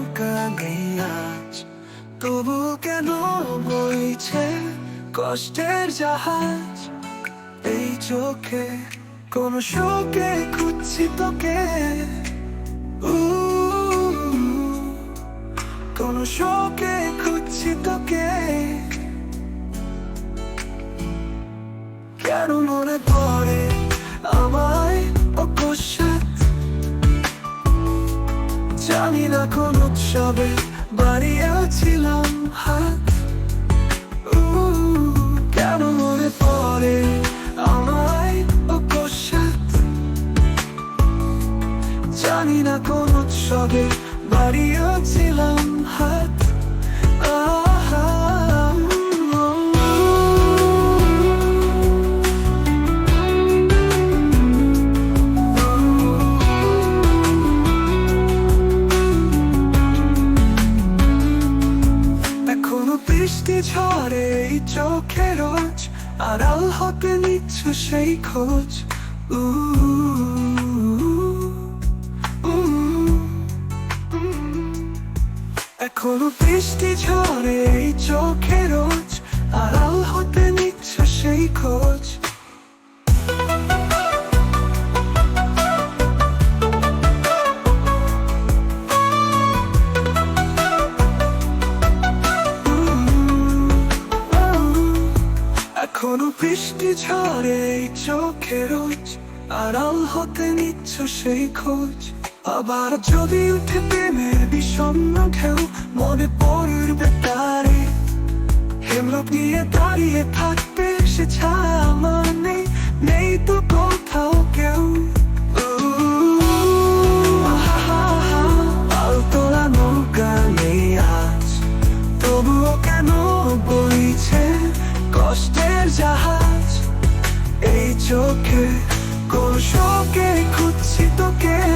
নেই আজ। তবু কেন বইছে কষ্টের জাহাজ? এই চোখে কোন শোকে খুঁজছি তোকে। কোন শোকে খুঁজছি তোকে। কেন মনে পড়ে জানি না কোন উৎসবে বাড়িয়েছিলাম হাত। কেন মনে পড়ে আমায় জানি না কোন উৎসবে বাড়িয়েছিলাম বৃষ্টি ঝরে, এই চোখে রোজ আড়াল হতে নিচ্ছ সেই খোঁজ উ। এখনও বৃষ্টি ঝরে, এই চোখে রোজ আড়াল হতে নিচ্ছ সেই খোঁজ বৃষ্টি ঝরে চোখে রোজ। আড়াল হতে নিচ্ছ সেই খোঁজ। আবার যদি উঠে প্রেমের বিষণ্ণ ঢেউ, মনে পড়বে তারে হেমলক নিয়ে দাঁড়িয়ে থাকবে সে ছায়া আমার নেই নেই তো কোথাও। চোখে কোন শোকে খুঁজছি তোকে।